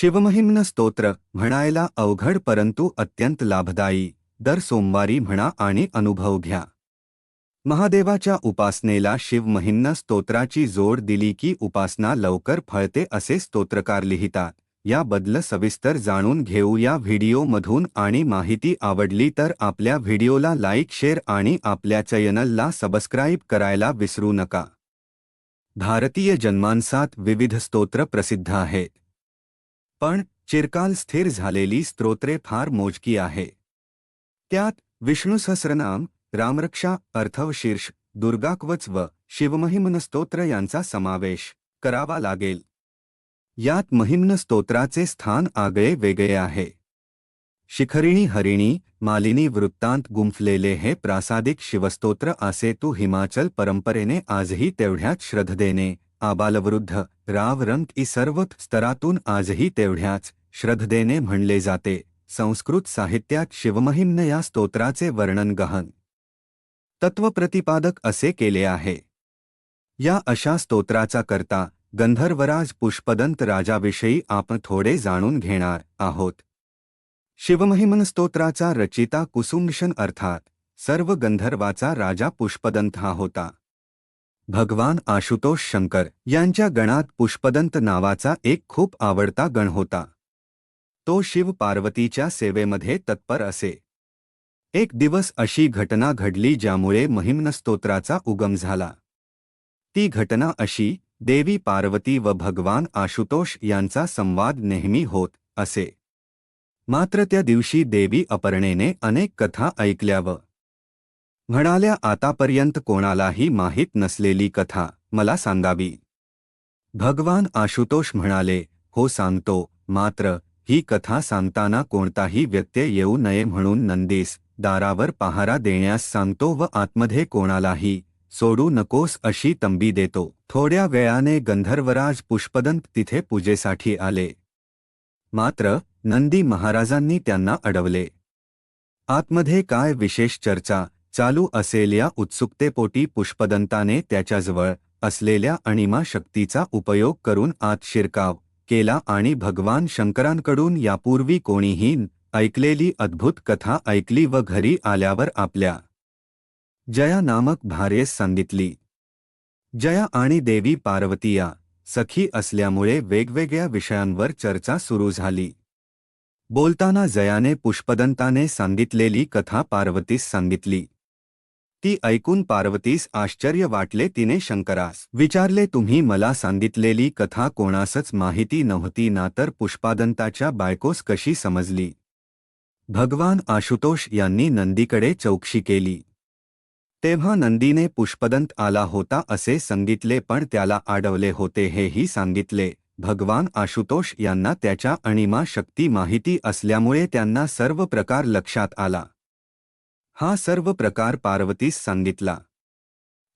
शिवमहिम्न स्तोत्र म्हणायला अवघड परंतु अत्यंत लाभदायी. दर सोमवारी म्हणा आणि अनुभव घ्या. महादेवाच्या उपासनेला शिवमहिम्न स्तोत्राची जोड दिली की उपासना लवकर फळते असे स्तोत्रकार लिहितात. याबद्दल सविस्तर जाणून घेऊ या व्हिडिओमधून आणि माहिती आवडली तर आपल्या व्हिडिओला लाईक शेअर आणि आपल्या चॅनलला सबस्क्राईब करायला विसरू नका. भारतीय जन्मांसात विविध स्तोत्र प्रसिद्ध आहेत. पण चिरकाल स्थिर झालेली स्तोत्रे फार मोजकी आहे. त्यात विष्णू सहस्रनाम रामरक्षा अर्थवशीर्ष दुर्गाकवच व शिवमहिमन स्तोत्र यांचा समावेश करावा लागेल. यात महिम्न स्तोत्राचे स्थान आगळे वेगळे आहे. शिखरिणी हरिणी मालिनी वृत्तांत गुंफलेले हे प्रासादिक शिवस्तोत्र असे तू हिमाचल परंपरेने आजही तेवढ्याच श्रद्धेने आबालवृद्ध राव रंग ई सर्व स्तरातून आजही तेवढ्याच श्रद्धेने म्हणले जाते. संस्कृत साहित्यात शिवमहिम्न या स्तोत्राचे वर्णन गहन. तत्वप्रतिपादक असे केले आहे. या अशा स्तोत्राचा करता गंधर्वराज पुष्पदंत राजाविषयी आपण थोडे जाणून घेणार आहोत. शिवमहिमन स्तोत्राचा रचिता कुसुमशन अर्थात सर्व गंधर्वाचा राजा पुष्पदंत हा होता. भगवान आशुतोष शंकर यांच्या गणात पुष्पदंत नावाचा एक खूप आवडता गण होता. तो शिव पार्वतीच्या सेवेमध्ये तत्पर असे. एक दिवस अशी घटना घडली ज्यामुळे महिम्न स्तोत्राचा उगम झाला. ती घटना अशी देवी पार्वती व भगवान आशुतोष यांचा संवाद नेहमी होत असे. मात्र त्या दिवशी देवी अपर्णेने अनेक कथा ऐकल्या व म्हणाल्या आतापर्यंत कोणालाही माहीत नसलेली कथा मला सांगावी. भगवान आशुतोष म्हणाले हो सांगतो मात्र ही कथा सांगताना कोणताही व्यत्यय येऊ नये म्हणून नंदीस दारावर पहारा देण्यास सांगतो व आतमध्ये कोणालाही सोडू नकोस अशी तंबी देतो. थोड्या वेळाने गंधर्वराज पुष्पदंत तिथे पूजेसाठी आले. मात्र नंदी महाराजांनी त्यांना अडवले. आतमध्ये काय विशेष चर्चा चालू असेल या उत्सुकतेपोटी पुष्पदंताने त्याच्याजवळ असलेल्या अणिमा शक्तीचा उपयोग करून आत शिरकाव केला आणि भगवान शंकरांकडून यापूर्वी कोणीही ऐकलेली अद्भुत कथा ऐकली व घरी आल्यावर आपल्या जया नामक भार्येस सांगितली जया आणि देवी पार्वतीया सखी असल्यामुळे वेगवेगळ्या विषयांवर चर्चा सुरू झाली. बोलताना जयाने पुष्पदंताने सांगितलेली कथा पार्वतीस सांगितली. ती ऐकून पार्वतीस आश्चर्य वाटले तिने शंकरास. विचारले तुम्ही मला सांगितलेली कथा कोणासच माहिती नव्हती ना तर पुष्पादंताच्या बायकोस कशी समजली? भगवान आशुतोष यांनी नंदीकडे चौकशी केली. तेव्हा नंदीने पुष्पदंत आला होता असे सांगितले पण त्याला आडवले होते हेही सांगितले. भगवान आशुतोष यांना त्याच्या अणिमा शक्ती माहिती असल्यामुळे त्यांना सर्व प्रकार लक्षात आला. हा सर्व प्रकार पार्वतीस सांगितला.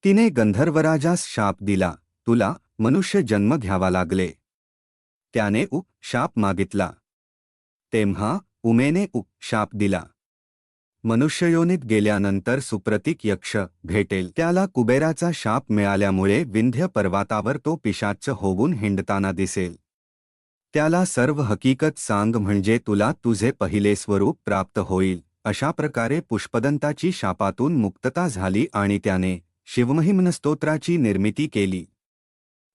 तिने गंधर्वराजास शाप दिला. तुला मनुष्य जन्म घ्यावा लागले. त्याने उ शाप मागितला. तेव्हा उमेने उ शाप दिला. मनुष्ययोनीत गेल्यानंतर सुप्रतीक यक्ष भेटेल. त्याला कुबेराचा शाप मिळाल्यामुळे विंध्य पर्वतावर तो पिशाच्च होऊन हिंडताना दिसेल. त्याला सर्व हकीकत सांग म्हणजे तुला तुझे पहिले स्वरूप प्राप्त होईल. अशा प्रकारे पुष्पदंताची शापातून मुक्तता झाली आणि त्याने शिवमहिमन स्तोत्राची निर्मिती केली.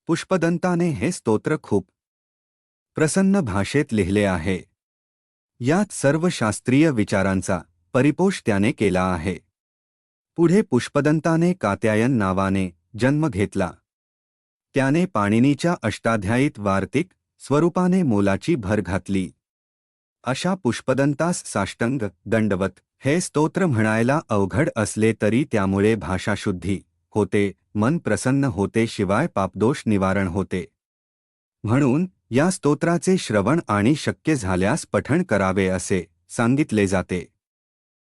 पुष्पदंताने हे स्तोत्र खूप प्रसन्न भाषेत लिहिले आहे. यात सर्व शास्त्रीय विचारांचा परिपोष त्याने केला आहे. पुढे पुष्पदंताने कात्यायन नावाने जन्म घेतला. त्याने पाणिनीच्या अष्टाध्यायीत वार्तिक स्वरूपाने मोलाची भर घातली. अशा पुष्पदंतास साष्टंग दंडवत हे स्तोत्र म्हणायला अवघड असले तरी त्यामुळे भाषाशुद्धी होते मन प्रसन्न होते शिवाय पापदोष निवारण होते. म्हणून या स्तोत्राचे श्रवण आणि शक्य झाल्यास पठण करावे असे सांगितले जाते.